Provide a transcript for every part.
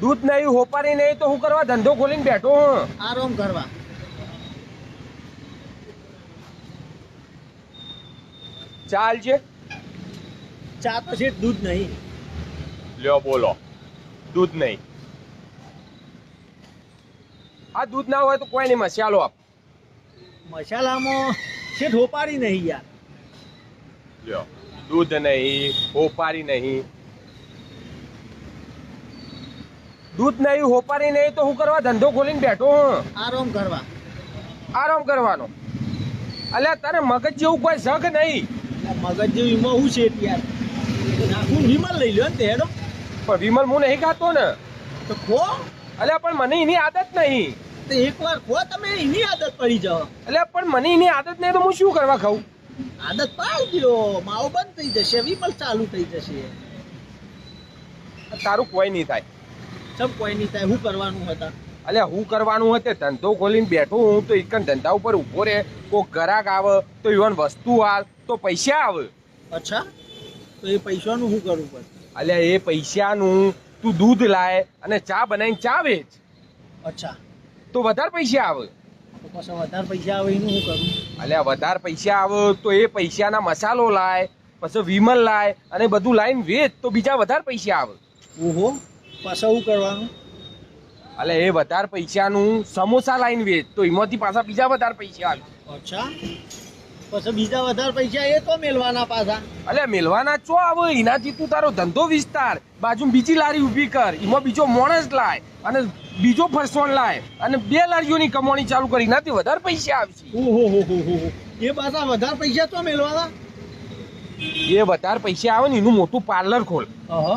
દૂધ નહીં હોપારી નહીં તો હું કરવા ધંધો ખોલીને બેઠો હું. આરામ કરવા. ચાલ છે ચા તો છે દૂધ નહીં. લ્યો બોલો. દૂધ નહીં. આ દૂધ ના હોય તો કોઈ નહીં મસાલો આપ. મસાલામાં છે હોપારી નહીં યાર. લ્યો. દૂધ નહીં હોપારી નહીં. દૂધ નહીં હોપારી નહીં તો હું કરવા ધંધો ખોલીને બેઠો હું. આરામ કરવા. આરામ કરવાનો. અલ્યા તારે મગજ જેવું કોઈ શક નહીં. મગજ જેવીમાં શું છે યાર નાખું વિમલ લઈ લ્યો ને તે હેડો પણ વિમલ હું નહીં ખાતો ને. તો ખો. અલ્યા પણ મને એની આદત નહીં. તો એકવાર ખો તમે એની આદત પડી જાઓ. અલ્યા પણ મને એની આદત નહીં તો હું શું કરવા ખાઉં? આદત પાડી દો. માવો બંધ થઈ જશે વિમલ ચાલુ થઈ જશે. તારું કોઈ નહીં થાય. સબ કોઈ નહીં થાય શું કરવાનું હતા? અલ્યા હું કરવાનું હતે ધંધો ખોલીને બેઠો હું તો એક ધંધા ઉપર ઊભો રહે કોઈ ગ્રાહક આવે તો ઇવન વસ્તુ હાલ તો પૈસા આવે. અચ્છા તો એ પૈસાનું શું કરવું પડે? અલ્યા એ પૈસાનું તું દૂધ લાય અને ચા બનાવીને ચા વેચ. અચ્છા. તો વધારે પૈસા આવે. તો પછી વધારે પૈસા આવે એનું શું કરું અલ્યા વધારે પૈસા આવે તો એ પૈસાના મસાલો લાય પછી વિમલ લાય અને બધું લાઈન વેચ તો બીજા વધારે પૈસા આવે. ઓહો. પાછા શું કરવાનું? એટલે એ વધારે પૈસાનું સમોસા લાઈન વેચ. તો એમાંથી પાછા બીજા વધારે પૈસા આવે. અચ્છા. પછી બીજા વધારે પૈસા એ તો મેલવાના પાછા. અલ્યા મેલવાના ચો આવે? એનાથી તું તારો ધંધો વિસ્તાર. બાજુ બીજી લારી ઊભી કર. એમાં બીજો માણસ લાય અને બીજો ફરસોણ લાય અને બે લારીઓની કમાણી ચાલુ કરી. એનાથી વધારે પૈસા આવશે. ઓહો હો હો હો હો. એ પાછા વધારે પૈસા તો મેળવાના એ વધારે પૈસા આવે ને એનું મોટું પાર્લર ખોલ.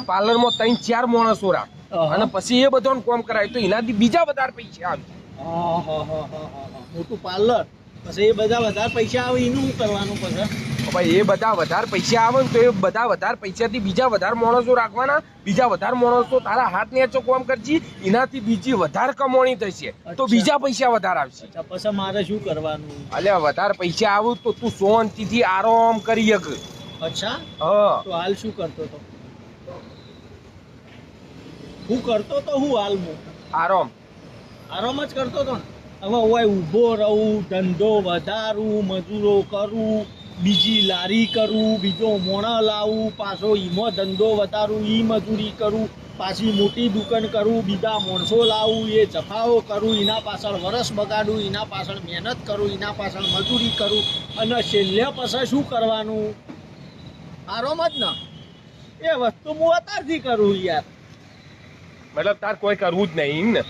પાર્લરમાં ત્રણ ચાર માણસો રાખ. અને પછી એ બધાને કોમ કરાય. તો એનાથી બીજા વધારે પૈસા આવે. મોટું પાર્લર. પછી એ બધા વધારે પૈસા આવે એનું શું કરવાનું પછી? ભાઈ એ બધા વધારે પૈસા આવે ને તો એ બધા વધારે પૈસાથી બીજા વધારે માણસો રાખવાના. બીજા વધારે માણસો તારા હાથ ને કોમ કરજી. એનાથી બીજી વધારે કમાણી થશે. તો બીજા પૈસા વધારે આવશે. પછી મારે શું કરવાનું? અલ્યા વધારે પૈસા આવું તો તું શાંતિથી આરામ કરી શક અચ્છા? હા. તો હાલ શું કરતો તો? હું કરતો તો હું હાલમાં. આરામ. આરામ જ કરતો તો ને. હવે હોય ઊભો રહું ધંધો વધારું મજૂરો કરું બીજી લારી કરું બીજો મોણા લાવું પાછો ઈમો ધંધો વધારું ઈ મજૂરી કરું પાછી મોટી દુકાન કરું બીજા માણસો લાવું એ જફાઓ કરું એના પાછળ વરસ બગાડું એના પાછળ મહેનત કરું એના પાછળ મજૂરી કરું અને છેલ્લે પછી શું કરવાનું? આરામ જ ને. એ વસ્તુ હું અત્યારથી કરું યાર. મતલબ તાર કોઈ કરવું જ નહીં ને.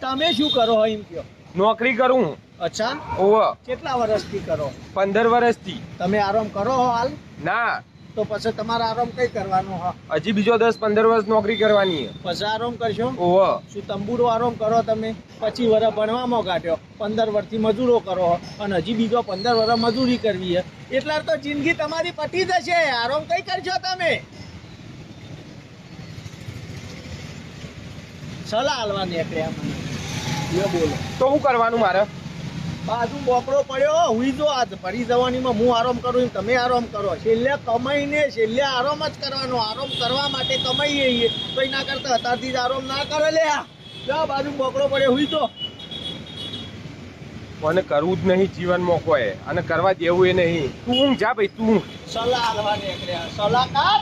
તમે શું કરો એમ કયો નોકરી કરું અચ્છા. ઓવ કેટલા વર્ષથી કરો? પંદર વર્ષથી. તમે આરામ કરો હો હાલ? ના. તો પછી તમારે આરામ કઈ કરવાનો હો? હજી બીજો દસ પંદર વર્ષ નોકરી કરવાની છે. પછી આરામ કરશો? ઓવ શું તંબુરો આરામ કરો તમે? પછી વર્ષ ભણવામાં કાઢ્યો પંદર વર્ષથી મજૂરો કરો અને હજી બીજો પંદર વર્ષ મજૂરી કરવી છે એટલા તો જિંદગી તમારી પટી જશે. આરામ કઈ કરશો તમે? સલાહ હાલવા નીકળ્યા બોલો. તો શું કરવાનું મારે? બાજુ બોકડો પડ્યો હુઈ જો આજ. ફરી જવાનીમાં હું આરામ કરું એમ તમે આરામ કરો. છેલ્લે કમાઈને છેલ્લે આરામ જ કરવાનો. આરામ કરવા માટે કમાઈએ તો એના કરતા અત્યારથી જ આરામ ના કરે લે. જા બાજુ બોકડો પડ્યો હુઈ તો મને કરવું જ નહીં જીવનમાં કોઈ અને કરવા દેવું એ નહીં. તું ઊંઘ જા ભાઈ તું સલાહ હાલવા નીકળ્યા. સલાહકાર